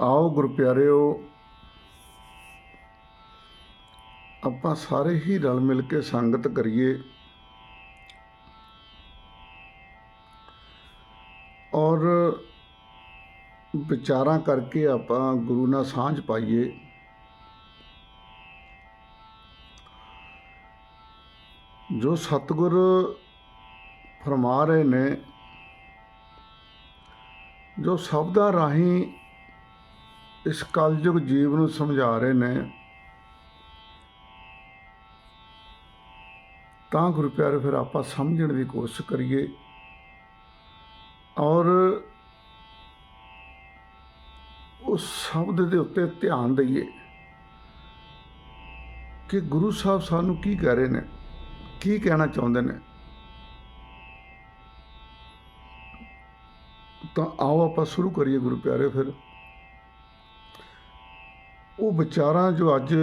ਆਓ ਗੁਰੂ ਪਿਆਰਿਓ ਆਪਾਂ ਸਾਰੇ ਹੀ ਰਲ ਮਿਲ ਕੇ ਸੰਗਤ ਕਰੀਏ। ਔਰ ਵਿਚਾਰਾਂ ਕਰਕੇ ਆਪਾਂ ਗੁਰੂ ਨਾਲ ਸਾਂਝ ਪਾਈਏ। ਜੋ ਸਤਿਗੁਰ ਫਰਮਾ ਰਹੇ ਨੇ, ਜੋ ਸ਼ਬਦਾਂ ਰਾਹੀਂ ਇਸ ਕਲਯੁਗ ਜੀਵ ਨੂੰ ਸਮਝਾ ਰਹੇ ਨੇ। ਤਾਂ ਗੁਰੂ ਪਿਆਰੇ, ਫਿਰ ਆਪਾਂ ਸਮਝਣ ਦੀ ਕੋਸ਼ਿਸ਼ ਕਰੀਏ। ਔਰ ਉਸ ਸ਼ਬਦ ਦੇ ਉੱਤੇ ਧਿਆਨ ਦਈਏ ਕਿ ਗੁਰੂ ਸਾਹਿਬ ਸਾਨੂੰ ਕੀ ਕਹਿ ਰਹੇ ਨੇ, ਕੀ ਕਹਿਣਾ ਚਾਹੁੰਦੇ ਨੇ। ਤਾਂ ਆਓ ਆਪਾਂ ਸ਼ੁਰੂ ਕਰੀਏ ਗੁਰੂ ਪਿਆਰੇ, ਫਿਰ। ਉਹ ਵਿਚਾਰਾਂ ਜੋ ਅੱਜ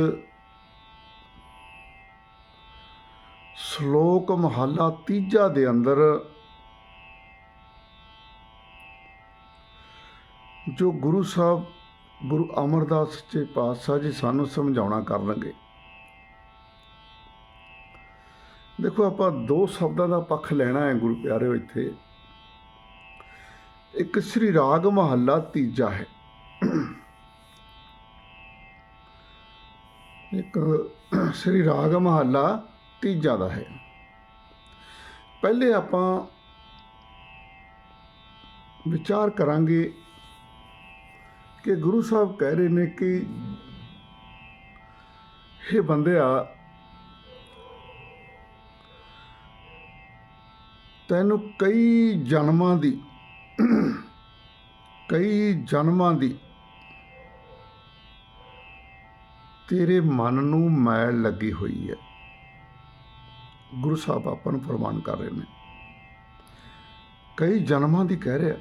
ਸ਼ਲੋਕ ਮਹੱਲਾ ਤੀਜਾ ਦੇ ਅੰਦਰ ਜੋ ਗੁਰੂ ਸਾਹਿਬ, ਗੁਰੂ ਅਮਰਦਾਸ ਸੱਚੇ ਪਾਤਸ਼ਾਹ ਜੀ ਸਾਨੂੰ ਸਮਝਾਉਣਾ ਕਰਨਗੇ। ਦੇਖੋ ਆਪਾਂ ਦੋ ਸ਼ਬਦਾਂ ਦਾ ਪੱਖ ਲੈਣਾ ਹੈ ਗੁਰੂ ਪਿਆਰਿਓ ਇੱਥੇ। ਇੱਕ ਸ੍ਰੀ ਰਾਗ ਮਹੱਲਾ ਤੀਜਾ ਹੈ। ਇੱਕ ਸ੍ਰੀ ਰਾਗ ਮਹੱਲਾ ਤੀਜਾ ਦਾ ਹੈ। ਪਹਿਲੇ ਆਪਾਂ ਵਿਚਾਰ ਕਰਾਂਗੇ ਕਿ ਗੁਰੂ ਸਾਹਿਬ ਕਹਿ ਰਹੇ ਨੇ ਕਿ ਇਹ ਬੰਦਿਆ, ਤੈਨੂੰ ਕਈ ਜਨਮਾਂ ਦੀ, ਕਈ ਜਨਮਾਂ ਦੀ ਤੇਰੇ ਮਨ ਨੂੰ ਮੈਲ ਲੱਗੀ ਹੋਈ ਹੈ ਗੁਰੂ ਸਾਹਿਬ ਆਪਾਂ ਨੂੰ ਫਰਮਾਨ ਕਰ ਰਹੇ ਨੇ। ਕਈ ਜਨਮਾਂ ਦੀ ਕਹਿ ਰਿਹਾ।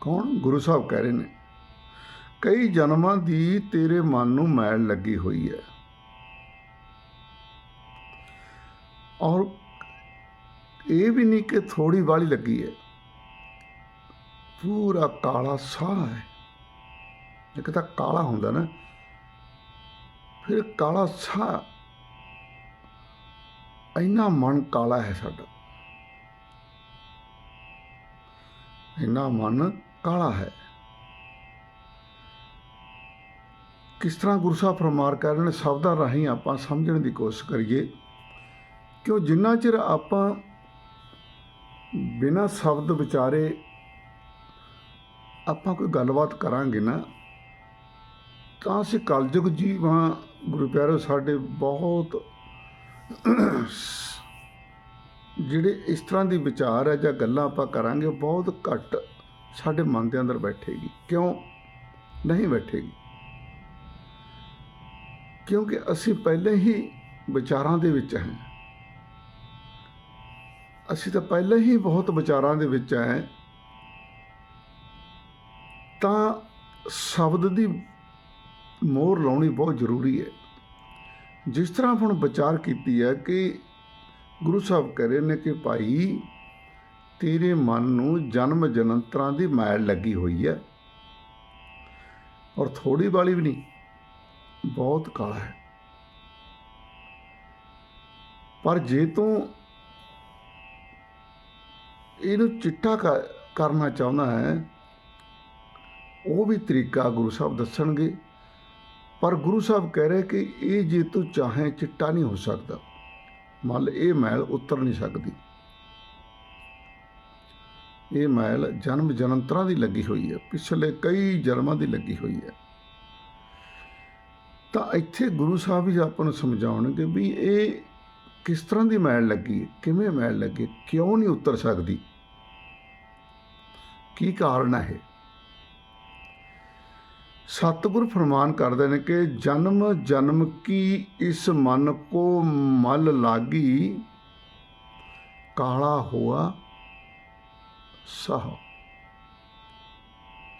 ਕੌਣ? ਗੁਰੂ ਸਾਹਿਬ ਕਹਿ ਰਹੇ ਨੇ। ਕਈ ਜਨਮਾਂ ਦੀ ਤੇਰੇ ਮਨ ਨੂੰ ਮੈਲ ਲੱਗੀ ਹੋਈ ਹੈ ਔਰ ਇਹ ਵੀ ਨਹੀਂ ਕਿ ਥੋੜੀ ਵਾਲੀ ਲੱਗੀ ਹੈ ਪੂਰਾ ਕਾਲਾ ਸਾਹ ਹੈ ਇੱਕ ਤਾਂ ਕਾਲਾ ਹੁੰਦਾ ਨਾ, ਫਿਰ ਕਾਲਾ ਸਾਹ ਇੰਨਾ ਮਨ ਕਾਲਾ ਹੈ ਸਾਡਾ। ਇੰਨਾ ਮਨ ਕਾਲਾ ਹੈ। ਕਿਸ ਤਰ੍ਹਾਂ ਗੁਰੂ ਸਾਹਿਬ ਫਰਮਾਰ ਕਰ ਰਹੇ ਨੇ ਸ਼ਬਦਾਂ ਰਾਹੀਂ ਆਪਾਂ ਸਮਝਣ ਦੀ ਕੋਸ਼ਿਸ਼ ਕਰੀਏ ਕਿ ਉਹ ਜਿੰਨਾ ਚਿਰ ਆਪਾਂ ਬਿਨਾਂ ਸ਼ਬਦ ਵਿਚਾਰੇ ਆਪਾਂ ਕੋਈ ਗੱਲਬਾਤ ਕਰਾਂਗੇ ਨਾ ਤਾਂ ਅਸੀਂ ਕਲਯੁਗ ਜੀਵਾਂ, ਗੁਰੂ ਪਿਆਰੋ, ਸਾਡੇ ਬਹੁਤ ਜਿਹੜੇ ਇਸ ਤਰ੍ਹਾਂ ਦੀ ਵਿਚਾਰ ਹੈ ਜਾਂ ਗੱਲਾਂ ਆਪਾਂ ਕਰਾਂਗੇ ਬਹੁਤ ਘੱਟ ਸਾਡੇ ਮਨ ਦੇ ਅੰਦਰ ਬੈਠੇਗੀ। ਕਿਉਂ? ਨਹੀਂ ਬੈਠੇਗੀ। ਕਿਉਂਕਿ ਅਸੀਂ ਪਹਿਲੇ ਹੀ ਵਿਚਾਰਾਂ ਦੇ ਵਿੱਚ ਹਾਂ। ਅਸੀਂ ਤਾਂ ਪਹਿਲੇ ਹੀ ਬਹੁਤ ਵਿਚਾਰਾਂ ਦੇ ਵਿੱਚ ਹੈ। ਤਾਂ ਸ਼ਬਦ ਦੀ ਮੋਹਰ ਲਾਉਣੀ ਬਹੁਤ ਜ਼ਰੂਰੀ ਹੈ। ਜਿਸ ਤਰ੍ਹਾਂ ਹੁਣ ਵਿਚਾਰ ਕੀਤੀ ਹੈ ਕਿ ਗੁਰੂ ਸਾਹਿਬ ਕਹ ਰਹੇ ਨੇ ਕਿ ਭਾਈ, ਤੇਰੇ ਮਨ ਨੂੰ ਜਨਮ ਜਨੰਤਰਾਂ ਦੀ ਮੈਲ ਲੱਗੀ ਹੋਈ ਹੈ। ਔਰ ਥੋੜੀ ਵਾਲੀ ਵੀ ਨਹੀਂ, ਬਹੁਤ ਕਾਲਾ ਹੈ। ਪਰ ਜੇ ਤੂੰ ਇਹਨੂੰ ਚਿੱਟਾ ਕ- ਕਰਨਾ ਚਾਹੁੰਦਾ ਹੈ, ਉਹ ਵੀ ਤਰੀਕਾ ਗੁਰੂ ਸਾਹਿਬ ਦੱਸਣਗੇ। ਪਰ ਗੁਰੂ ਸਾਹਿਬ ਕਹਿ ਰਹੇ ਕਿ ਇਹ ਜੇ ਤੂੰ ਚਾਹੇ ਚਿੱਟਾ ਨਹੀਂ ਹੋ ਸਕਦਾ। ਮੰਨ ਲੈ ਇਹ ਮੈਲ ਉਤਰ ਨਹੀਂ ਸਕਦੀ। ਇਹ ਮੈਲ ਜਨਮ ਜਨੰਤਰਾਂ ਦੀ ਲੱਗੀ ਹੋਈ ਹੈ। ਪਿਛਲੇ ਕਈ ਜਨਮਾਂ ਦੀ ਲੱਗੀ ਹੋਈ ਹੈ। ਤਾਂ ਇੱਥੇ ਗੁਰੂ ਸਾਹਿਬ ਵੀ ਆਪਾਂ ਨੂੰ ਸਮਝਾਉਣਗੇ ਵੀ ਇਹ ਕਿਸ ਤਰ੍ਹਾਂ ਦੀ ਮੈਲ ਲੱਗੀ ਕਿਵੇਂ ਮੈਲ ਲੱਗੀ ਕਿਉਂ ਨਹੀਂ ਉਤਰ ਸਕਦੀ? ਕੀ ਕਾਰਨ ਹੈ ਇਹ? ਸਤਿਗੁਰ ਫਰਮਾਨ ਕਰਦੇ ਨੇ ਕਿ ਜਨਮ ਜਨਮ ਕੀ ਇਸ ਮਨ ਕੋ ਮਲ ਲਾਗੀ? ਕਾਲਾ ਹੁਆ ਸਾਹ।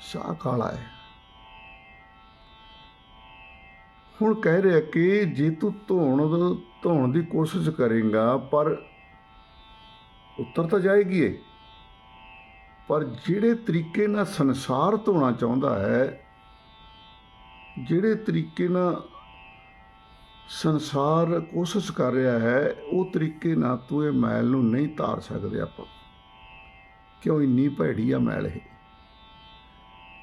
ਸਾਹ ਕਾਲਾ ਹੈ। ਹੁਣ ਕਹਿ ਰਿਹਾ ਕਿ ਜੇ ਤੂੰ ਧੋਣ ਧੋਣ ਦੀ ਕੋਸ਼ਿਸ਼ ਕਰੇਗਾ, ਪਰ ਉੱਤਰ ਤਾਂ ਜਾਏਗੀ ਏ। ਪਰ ਜਿਹੜੇ ਤਰੀਕੇ ਨਾਲ ਸੰਸਾਰ ਧੋਣਾ ਚਾਹੁੰਦਾ ਹੈ ਜਿਹੜੇ ਤਰੀਕੇ ਨਾਲ ਸੰਸਾਰ ਕੋਸ਼ਿਸ਼ ਕਰ ਰਿਹਾ ਹੈ, ਉਹ ਤਰੀਕੇ ਨਾਲ ਤੂੰ ਇਹ ਮੈਲ ਨੂੰ ਨਹੀਂ ਤਾਰ ਸਕਦੇ ਆਪਾਂ। ਕਿਉਂ ਇੰਨੀ ਭੈੜੀ ਆ ਮੈਲ ਇਹ?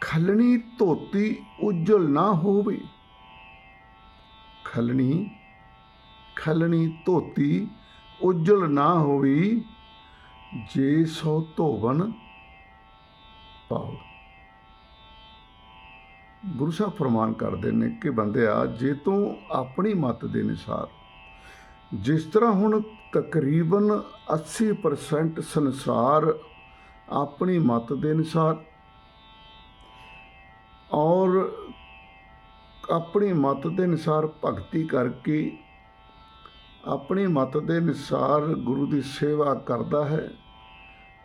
ਖਲਣੀ ਧੋਤੀ ਉਜਲ ਨਾ ਹੋਵੇ। ਖਲਣੀ ਖਲਣੀ ਧੋਤੀ ਉਜਲ ਨਾ ਹੋਵੇ, ਜੇ ਸੋ ਧੋਵਨ ਪਾਓ। ਗੁਰੂ ਸਾਹਿਬ ਫਰਮਾਨ ਕਰਦੇ ਨੇ ਕਿ ਬੰਦਿਆ ਜੇ ਤੂੰ ਆਪਣੀ ਮਤ ਦੇ ਅਨੁਸਾਰ ਜਿਸ ਤਰ੍ਹਾਂ ਹੁਣ ਤਕਰੀਬਨ 80% ਸੰਸਾਰ ਆਪਣੀ ਮਤ ਦੇ ਅਨੁਸਾਰ ਔਰ ਆਪਣੀ ਮਤ ਦੇ ਅਨੁਸਾਰ ਭਗਤੀ ਕਰਕੇ ਆਪਣੀ ਮਤ ਦੇ ਅਨੁਸਾਰ ਗੁਰੂ ਦੀ ਸੇਵਾ ਕਰਦਾ ਹੈ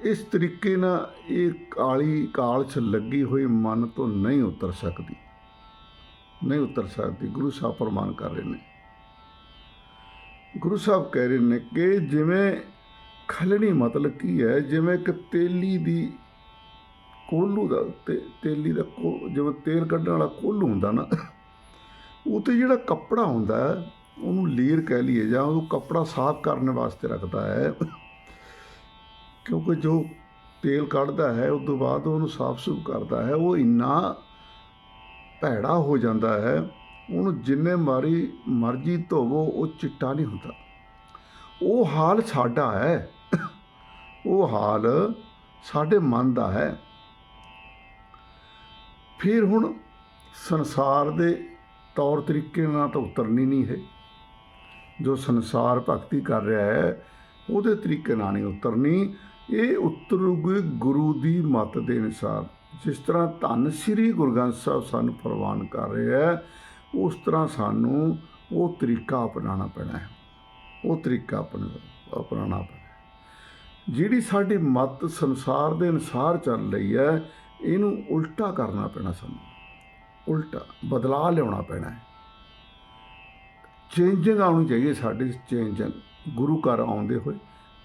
ਇਸ ਤਰੀਕੇ ਨਾਲ ਇਹ ਕਾਲੀ ਕਾਲ ਲੱਗੀ ਹੋਈ ਮਨ ਤੋਂ ਨਹੀਂ ਉਤਰ ਸਕਦੀ। ਨਹੀਂ ਉਤਰ ਸਕਦੀ। ਗੁਰੂ ਸਾਹਿਬ ਫਰਮਾਨ ਕਰ ਰਹੇ ਨੇ। ਗੁਰੂ ਸਾਹਿਬ ਕਹਿ ਰਹੇ ਨੇ ਕਿ ਜਿਵੇਂ ਖਲਣੀ ਮਤਲਬ ਕੀ ਹੈ, ਜਿਵੇਂ ਕਿ ਤੇਲੀ ਦੀ ਕੋਲੂ ਦਾ ਤੇਲੀ ਦਾ ਕੋ- ਜਿਵੇਂ ਤੇਲ ਕੱਢਣ ਵਾਲਾ ਕੋਲੂ ਹੁੰਦਾ ਨਾ, ਉਹ ਤੇ ਜਿਹੜਾ ਕੱਪੜਾ ਹੁੰਦਾ, ਉਹਨੂੰ ਲੀਰ ਕਹਿ ਲਈਏ ਜਾਂ ਉਹ ਕੱਪੜਾ ਸਾਫ਼ ਕਰਨ ਵਾਸਤੇ ਰੱਖਦਾ ਹੈ। ਕਿਉਂਕਿ ਜੋ ਤੇਲ ਕੱਢਦਾ ਹੈ, ਉਸ ਤੋਂ ਬਾਅਦ ਉਹਨੂੰ ਸਾਫ਼ ਸੁਥਰਾ ਕਰਦਾ ਹੈ, ਉਹ ਇੰਨਾ ਭੈੜਾ ਹੋ ਜਾਂਦਾ ਹੈ, ਉਹਨੂੰ ਜਿੰਨੇ ਮਾਰੀ ਮਰਜ਼ੀ ਧੋਵੋ, ਉਹ ਚਿੱਟਾ ਨਹੀਂ ਹੁੰਦਾ। ਉਹ ਹਾਲ ਸਾਡਾ ਹੈ। ਉਹ ਹਾਲ ਸਾਡੇ ਮਨ ਦਾ ਹੈ। ਫਿਰ ਹੁਣ ਸੰਸਾਰ ਦੇ ਤੌਰ ਤਰੀਕੇ ਨਾਲ ਤਾਂ ਉਤਰਨੀ ਨਹੀਂ ਹੈ। ਜੋ ਸੰਸਾਰ ਭਗਤੀ ਕਰ ਰਿਹਾ ਹੈ, ਉਹਦੇ ਤਰੀਕੇ ਨਾਲ ਨਹੀਂ ਉਤਰਨੀ। ਇਹ ਉਤਰੂਗੀ ਗੁਰੂ ਦੀ ਮਤ ਦੇ ਅਨੁਸਾਰ, ਜਿਸ ਤਰ੍ਹਾਂ ਧੰਨ ਸ੍ਰੀ ਗੁਰੂ ਗ੍ਰੰਥ ਸਾਹਿਬ ਸਾਨੂੰ ਪ੍ਰਵਾਨ ਕਰ ਰਿਹਾ ਹੈ, ਉਸ ਤਰ੍ਹਾਂ ਸਾਨੂੰ ਉਹ ਤਰੀਕਾ ਅਪਣਾਉਣਾ ਪੈਣਾ ਹੈ। ਉਹ ਤਰੀਕਾ ਆਪਣਾ ਅਪਣਾਉਣਾ ਪੈਣਾ ਜਿਹੜੀ ਸਾਡੀ ਮਤ ਸੰਸਾਰ ਦੇ ਅਨੁਸਾਰ ਚੱਲ ਰਹੀ ਹੈ, ਇਹਨੂੰ ਉਲਟਾ ਕਰਨਾ ਪੈਣਾ ਸਾਨੂੰ। ਉਲਟਾ, ਬਦਲਾਅ ਲਿਆਉਣਾ ਪੈਣਾ ਹੈ। ਚੇਂਜਿੰਗ ਆਉਣੀ ਚਾਹੀਏ ਸਾਡੇ, ਚੇਂਜਿੰਗ। ਗੁਰੂ ਘਰ ਆਉਂਦੇ ਹੋਏ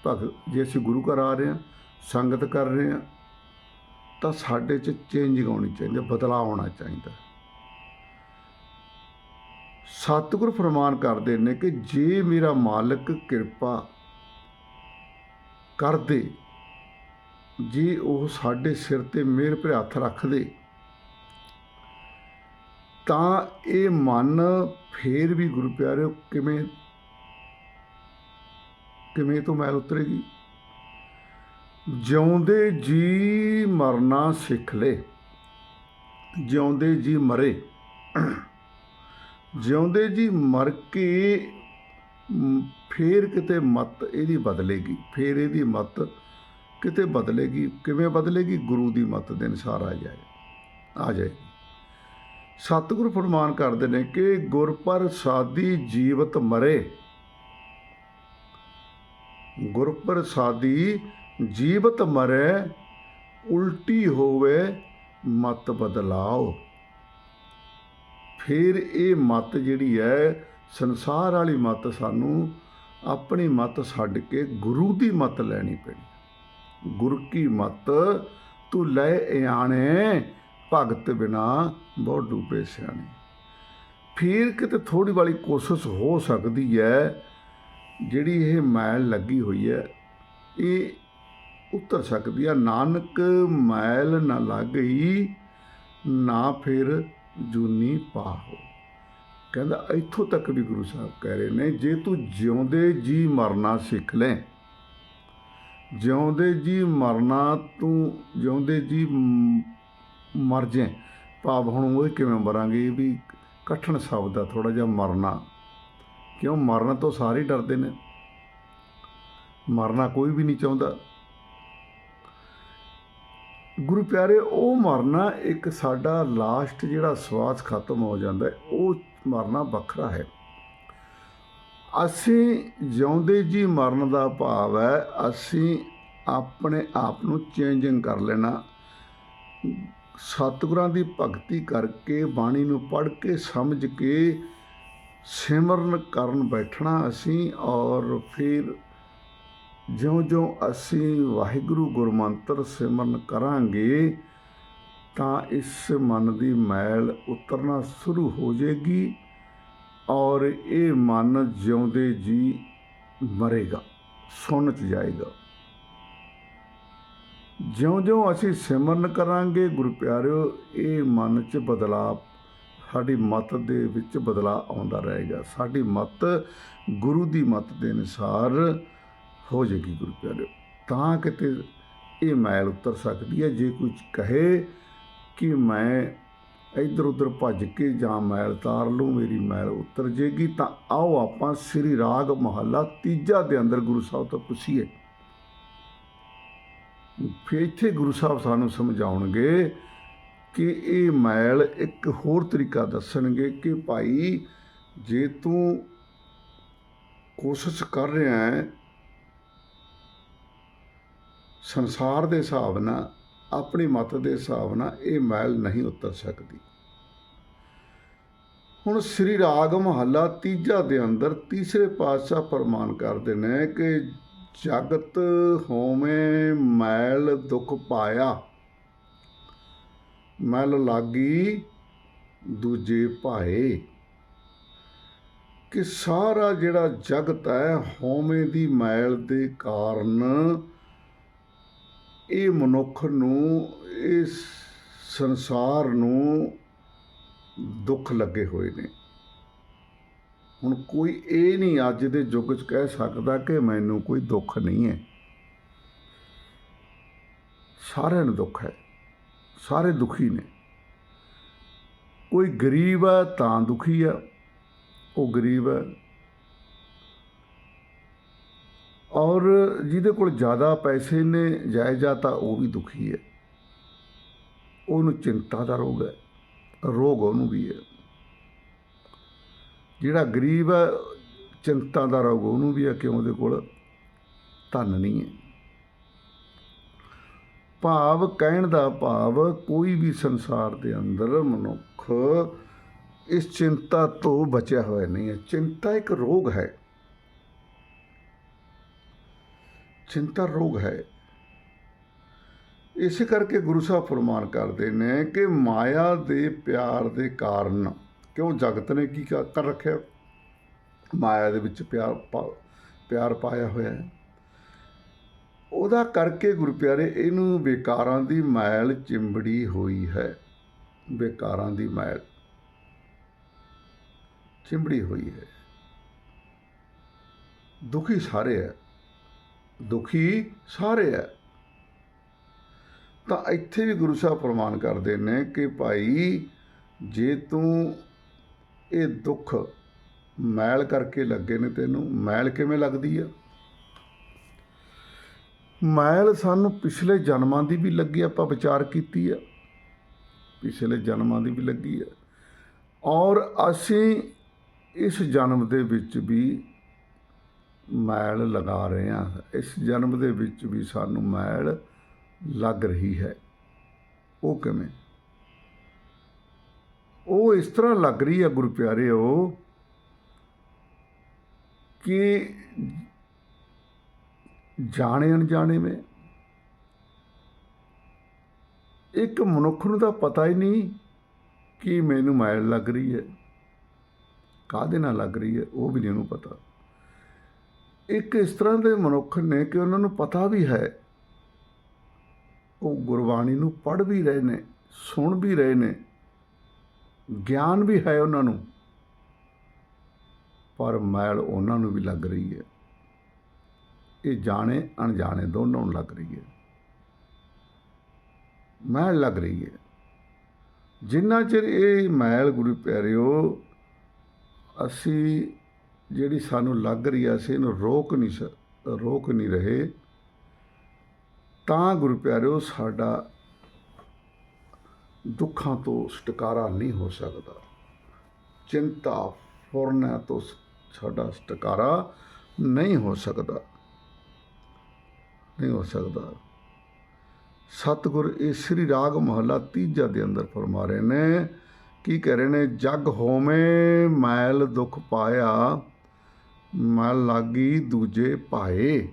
ਭਗਤ ਜੇ ਅਸੀਂ ਗੁਰੂ ਘਰ ਆ ਰਹੇ ਹਾਂ, ਸੰਗਤ ਕਰ ਰਹੇ ਹਾਂ, ਤਾਂ ਸਾਡੇ 'ਚ ਚੇਂਜਿੰਗ ਆਉਣੀ ਚਾਹੀਦੀ ਬਦਲਾਅ ਆਉਣਾ ਚਾਹੀਦਾ ਸਤਿਗੁਰ ਫਰਮਾਨ ਕਰਦੇ ਨੇ ਕਿ ਜੇ ਮੇਰਾ ਮਾਲਕ ਕਿਰਪਾ ਕਰ ਦੇ, ਜੇ ਉਹ ਸਾਡੇ ਸਿਰ ਤੇ ਮਿਹਰ ਭਰੇ ਹੱਥ ਰੱਖ ਦੇ, ਤਾਂ ਇਹ ਮਨ ਫੇਰ ਵੀ ਗੁਰੂ ਪਿਆਰਿਓ ਕਿਵੇਂ ਕਿਵੇਂ ਤੋਂ ਮੈਲ ਉਤਰੇਗੀ? ਜਿਉਂਦੇ ਜੀ ਮਰਨਾ ਸਿੱਖ ਲੈ। ਜਿਉਂਦੇ ਜੀ ਮਰੇ। ਜਿਉਂਦੇ ਜੀ ਮਰ ਕੇ ਮ, ਫੇਰ ਕਿਤੇ ਮਤ ਇਹਦੀ ਬਦਲੇਗੀ। ਫੇਰ ਇਹਦੀ ਮਤ ਕਿਤੇ ਬਦਲੇਗੀ। ਕਿਵੇਂ ਬਦਲੇਗੀ? ਗੁਰੂ ਦੀ ਮਤ ਦੇ ਅਨੁਸਾਰ ਆ ਜਾਏ। ਆ ਜਾਏ। ਸਤਿਗੁਰ ਫਰਮਾਨ ਕਰਦੇ ਨੇ ਕਿ ਗੁਰ ਪਰ ਸਾਦੀ ਜੀਵਤ ਮਰੇ। ਗੁਰ ਪਰ ਜੀਵਤ ਮਰੇ, ਉਲਟੀ ਹੋਵੇ ਮਤ ਬਦਲਾਓ। ਫਿਰ ਇਹ ਮਤ ਜਿਹੜੀ ਹੈ ਸੰਸਾਰ ਵਾਲੀ ਮਤ ਸਾਨੂੰ ਆਪਣੀ ਮਤ ਛੱਡ ਕੇ ਗੁਰੂ ਦੀ ਮਤ ਲੈਣੀ ਪੈਣੀ। ਗੁਰ ਕੀ ਮਤ, ਤੂੰ ਲੈ ਆਣੇ ਭਗਤ ਬਿਨਾ ਬਹੁਤ ਡੂਬੇ ਸਿਆਣੇ। ਫਿਰ ਕਿਤੇ ਥੋੜੀ ਵਾਲੀ ਕੋਸ਼ਿਸ਼ ਹੋ ਸਕਦੀ ਹੈ ਜਿਹੜੀ ਇਹ ਮੈਲ ਲੱਗੀ ਹੋਈ ਹੈ, ਇਹ ਉਤਰ ਸਕਦੀ ਆ, ਨਾਨਕ, ਮੈਲ ਨਾ ਲੱਗਈ ਨਾ ਫਿਰ ਜੂਨੀ ਪਾਹੋ। ਕਹਿੰਦਾ, ਇੱਥੋਂ ਤੱਕ ਵੀ ਗੁਰੂ ਸਾਹਿਬ ਕਹਿ ਰਹੇ ਨੇ, ਜੇ ਤੂੰ ਜਿਉਂਦੇ ਜੀ ਮਰਨਾ ਸਿੱਖ ਲੈ, ਜਿਉਂਦੇ ਜੀ ਮਰਨਾ ਤੂੰ, ਜਿਉਂਦੇ ਜੀ ਮਰ ਜੇ ਭਾਵ ਹੁਣ ਉਹ ਕਿਵੇਂ ਮਰਾਂਗੇ ਵੀ ਕਠਨ ਸ਼ਬਦ ਆ ਥੋੜਾ ਜਿਹਾ ਮਰਨਾ। ਕਿਉਂ ਮਰਨ ਤੋਂ ਸਾਰੇ ਹੀ ਡਰਦੇ ਨੇ? ਮਰਨਾ ਕੋਈ ਵੀ ਨਹੀਂ ਚਾਹੁੰਦਾ। ਗੁਰੂ ਪਿਆਰੇ, ਉਹ ਮਰਨਾ ਇੱਕ ਸਾਡਾ ਲਾਸਟ ਜਿਹੜਾ ਸਵਾਸ ਖਤਮ ਹੋ ਜਾਂਦਾ, ਉਹ ਮਰਨਾ ਵੱਖਰਾ ਹੈ। ਅਸੀਂ ਜਿਉਂਦੇ ਜੀ ਮਰਨ ਦਾ ਭਾਵ ਹੈ, ਅਸੀਂ ਆਪਣੇ ਆਪ ਨੂੰ ਚੇਂਜਿੰਗ ਕਰ ਲੈਣਾ। ਸਤਿਗੁਰਾਂ ਦੀ ਭਗਤੀ ਕਰਕੇ, ਬਾਣੀ ਨੂੰ ਪੜ੍ਹ ਕੇ, ਸਮਝ ਕੇ ਸਿਮਰਨ ਕਰਨ ਬੈਠਣਾ ਅਸੀਂ ਔਰ ਫਿਰ ਜਿਉਂ-ਜਿਉਂ ਅਸੀਂ ਵਾਹਿਗੁਰੂ ਗੁਰਮੰਤਰ ਸਿਮਰਨ ਕਰਾਂਗੇ, ਤਾਂ ਇਸ ਮਨ ਦੀ ਮੈਲ ਉਤਰਨਾ ਸ਼ੁਰੂ ਹੋ ਜਾਏਗੀ ਔਰ ਇਹ ਮਨ ਜਿਉਂਦੇ ਜੀ ਮਰੇਗਾ ਸੁਣ ਚ ਜਾਏਗਾ। ਜਿਉਂ-ਜਿਉਂ ਅਸੀਂ ਸਿਮਰਨ ਕਰਾਂਗੇ, ਗੁਰੂ ਪਿਆਰਿਓ, ਇਹ ਮਨ 'ਚ ਬਦਲਾਅ ਸਾਡੀ ਮਤ ਦੇ ਵਿੱਚ ਬਦਲਾਅ ਆਉਂਦਾ ਰਹੇਗਾ। ਸਾਡੀ ਮਤ ਗੁਰੂ ਦੀ ਮਤ ਦੇ ਅਨੁਸਾਰ ਹੋ ਜਾਏਗੀ ਗੁਰੂ ਪਿਆਰਿਓ ਤਾਂ ਕਿਤੇ ਇਹ ਮੈਲ ਉਤਰ ਸਕਦੀ ਹੈ, ਜੇ ਕੋਈ ਕਹੇ ਕਿ ਮੈਂ ਇੱਧਰ ਉੱਧਰ ਭੱਜ ਕੇ ਜਾਂ ਮੈਲ ਤਾਰ ਲੂੰ ਮੇਰੀ ਮੈਲ ਉਤਰ ਜੇਗੀ, ਤਾਂ ਆਓ ਆਪਾਂ ਸ੍ਰੀ ਰਾਗ ਮਹੱਲਾ ਤੀਜਾ ਦੇ ਅੰਦਰ ਗੁਰੂ ਸਾਹਿਬ ਤੋਂ ਪੁੱਛੀਏ। ਫਿਰ ਇੱਥੇ ਗੁਰੂ ਸਾਹਿਬ ਸਾਨੂੰ ਸਮਝਾਉਣਗੇ ਕਿ ਇਹ ਮੈਲ ਇੱਕ ਹੋਰ ਤਰੀਕਾ ਦੱਸਣਗੇ ਕਿ ਭਾਈ ਜੇ ਤੂੰ ਕੋਸ਼ਿਸ਼ ਕਰ ਰਿਹਾ ਹੈ, ਸੰਸਾਰ ਦੇ ਹਿਸਾਬ ਨਾਲ, ਆਪਣੀ ਮਤ ਦੇ ਹਿਸਾਬ ਨਾਲ ਇਹ ਮੈਲ ਨਹੀਂ ਉਤਰ ਸਕਦੀ। ਹੁਣ ਸ੍ਰੀ ਰਾਗ ਮਹੱਲਾ ਤੀਜਾ ਦੇ ਅੰਦਰ ਤੀਸਰੇ ਪਾਤਸ਼ਾਹ ਫਰਮਾਨ ਕਰਦੇ ਨੇ ਕਿ ਜਗਤ ਹੋਵੇਂ ਮੈਲ ਦੁਖ ਪਾਇਆ ਮੈਲ ਲਾਗੀ ਦੂਜੇ ਭਾਏ। ਕਿ ਸਾਰਾ ਜਿਹੜਾ ਜਗਤ ਹੈ ਹੋਵੇਂ ਦੀ ਮੈਲ ਦੇ ਕਾਰਨ, ਇਹ ਮਨੁੱਖ ਨੂੰ, ਇਸ ਸੰਸਾਰ ਨੂੰ ਦੁੱਖ ਲੱਗੇ ਹੋਏ ਨੇ। ਹੁਣ ਕੋਈ ਇਹ ਨਹੀਂ ਅੱਜ ਦੇ ਯੁੱਗ 'ਚ ਕਹਿ ਸਕਦਾ ਕਿ ਮੈਨੂੰ ਕੋਈ ਦੁੱਖ ਨਹੀਂ ਹੈ। ਸਾਰਿਆਂ ਨੂੰ ਦੁੱਖ ਹੈ। ਸਾਰੇ ਦੁਖੀ ਨੇ। ਕੋਈ ਗਰੀਬ ਹੈ ਤਾਂ ਦੁਖੀ ਹੈ, ਉਹ ਗਰੀਬ ਹੈ। ਔਰ ਜਿਹਦੇ ਕੋਲ ਜ਼ਿਆਦਾ ਪੈਸੇ ਨੇ ਜਾਇਦਾਦ ਤਾਂ ਉਹ ਵੀ ਦੁਖੀ ਹੈ। ਉਹਨੂੰ ਚਿੰਤਾ ਦਾ ਰੋਗ ਹੈ, ਰੋਗ ਉਹਨੂੰ ਵੀ ਹੈ। ਜਿਹੜਾ ਗਰੀਬ ਹੈ, ਚਿੰਤਾ ਦਾ ਰੋਗ ਉਹਨੂੰ ਵੀ ਹੈ ਕਿਉਂ ਉਹਦੇ ਕੋਲ ਧਨ ਨਹੀਂ ਹੈ। ਭਾਵ ਕਹਿਣ ਦਾ ਭਾਵ ਕੋਈ ਵੀ ਸੰਸਾਰ ਦੇ ਅੰਦਰ ਮਨੁੱਖ ਇਸ ਚਿੰਤਾ ਤੋਂ ਬਚਿਆ ਹੋਇਆ ਨਹੀਂ ਹੈ। ਚਿੰਤਾ ਇੱਕ ਰੋਗ ਹੈ। ਚਿੰਤਾ ਰੋਗ ਹੈ। ਇਸੇ ਕਰਕੇ ਗੁਰੂ ਸਾਹਿਬ ਫਰਮਾਨ ਕਰਦੇ ਨੇ ਕਿ ਮਾਇਆ ਦੇ ਪਿਆਰ ਦੇ ਕਾਰਨ, ਕਿਉਂ ਜਗਤ ਨੇ ਕੀ ਕਰ ਕਰ ਰੱਖਿਆ? ਮਾਇਆ ਦੇ ਵਿੱਚ ਪਿਆਰ ਪਾ- ਪਿਆਰ ਪਾਇਆ ਹੋਇਆ ਹੈ। ਉਹਦਾ ਕਰਕੇ ਗੁਰੂ ਪਿਆਰੇ ਇਹਨੂੰ ਬੇਕਾਰਾਂ ਦੀ ਮੈਲ ਚਿੰਬੜੀ ਹੋਈ ਹੈ। ਬੇਕਾਰਾਂ ਦੀ ਮੈਲ ਚਿੰਬੜੀ ਹੋਈ ਹੈ। ਦੁਖੀ ਸਾਰੇ ਹੈ ਦੁਖੀ ਸਾਰੇ ਹੈ ਤਾਂ ਇੱਥੇ ਵੀ ਗੁਰੂ ਸਾਹਿਬ ਪ੍ਰਮਾਣ ਕਰਦੇ ਨੇ ਕਿ ਭਾਈ, ਜੇ ਤੂੰ ਇਹ ਦੁੱਖ ਮੈਲ ਕਰਕੇ ਲੱਗੇ ਨੇ ਤੈਨੂੰ, ਮੈਲ ਕਿਵੇਂ ਲੱਗਦੀ ਆ? ਮੈਲ ਸਾਨੂੰ, ਪਿਛਲੇ ਜਨਮਾਂ ਦੀ ਵੀ ਲੱਗੀ ਆਪਾਂ ਵਿਚਾਰ ਕੀਤੀ ਆ। ਪਿਛਲੇ ਜਨਮਾਂ ਦੀ ਵੀ ਲੱਗੀ ਆ। ਔਰ ਅਸੀਂ ਇਸ ਜਨਮ ਦੇ ਵਿੱਚ ਵੀ ਮੈਲ ਲਗਾ ਰਹੇ ਹਾਂ ਇਸ ਜਨਮ ਦੇ ਵਿੱਚ ਵੀ ਸਾਨੂੰ ਮੈਲ ਲੱਗ ਰਹੀ ਹੈ। ਉਹ ਕਿਵੇਂ? ਉਹ ਇਸ ਤਰ੍ਹਾਂ ਲੱਗ ਰਹੀ ਹੈ ਗੁਰੂ ਪਿਆਰਿਓ ਕਿ ਜਾਣੇ ਅਣਜਾਣੇ ਵਿੱਚ ਇੱਕ ਮਨੁੱਖ ਨੂੰ ਤਾਂ ਪਤਾ ਹੀ ਨਹੀਂ ਕਿ ਮੈਨੂੰ ਮਾਇਲ ਲੱਗ ਰਹੀ ਹੈ। ਕਾਹਦੇ ਨਾਲ ਲੱਗ ਰਹੀ ਹੈ, ਉਹ ਵੀ ਨਹੀਂ ਉਹਨੂੰ ਪਤਾ। ਇੱਕ ਇਸ ਤਰ੍ਹਾਂ ਦੇ ਮਨੁੱਖ ਨੇ ਕਿ ਉਹਨਾਂ ਨੂੰ ਪਤਾ ਵੀ ਹੈ। ਉਹ ਗੁਰਬਾਣੀ ਨੂੰ ਪੜ੍ਹ ਵੀ ਰਹੇ ਨੇ, ਸੁਣ ਵੀ ਰਹੇ ਨੇ, ਗਿਆਨ ਵੀ ਹੈ ਉਹਨਾਂ ਨੂੰ। ਪਰ ਮੈਲ ਉਹਨਾਂ ਨੂੰ ਵੀ ਲੱਗ ਰਹੀ ਹੈ। ਇਹ ਜਾਣੇ ਅਣਜਾਣੇ ਦੋਨੋਂ ਨੂੰ ਲੱਗ ਰਹੀ ਹੈ। ਮੈਲ ਲੱਗ ਰਹੀ ਹੈ। ਜਿੰਨਾ ਚਿਰ ਇਹ ਮੈਲ ਗੁਰੂ ਪਿਆਰਿਓ, ਅਸੀਂ ਜਿਹੜੀ ਸਾਨੂੰ ਲੱਗ ਰਹੀ ਹੈ, ਅਸੀਂ ਇਹਨੂੰ ਰੋਕ ਨਹੀਂ ਸ, ਰੋਕ ਨਹੀਂ ਰਹੇ। ਤਾਂ ਗੁਰੂ ਪਿਆਰਿਓ, ਸਾਡਾ ਦੁੱਖਾਂ ਤੋਂ ਛੁਟਕਾਰਾ ਨਹੀਂ ਹੋ ਸਕਦਾ। ਚਿੰਤਾ, ਫੁਰਨਾ ਤੋਂ ਸਾਡਾ ਛੁਟਕਾਰਾ ਨਹੀਂ ਹੋ ਸਕਦਾ। ਨਹੀਂ ਹੋ ਸਕਦਾ। ਸਤਿਗੁਰ ਇਹ ਸ੍ਰੀ ਰਾਗ ਮਹੱਲਾ ਤੀਜਾ ਦੇ ਅੰਦਰ ਫਰਮਾ ਰਹੇ ਨੇ। ਕੀ ਕਹਿ ਰਹੇ ਨੇ? ਜਗ ਹੋਵੇਂ ਮੈਲ ਦੁਖ ਪਾਇਆ, ਮੈਲ ਲਾਗੀ ਦੂਜੇ ਭਾਏ।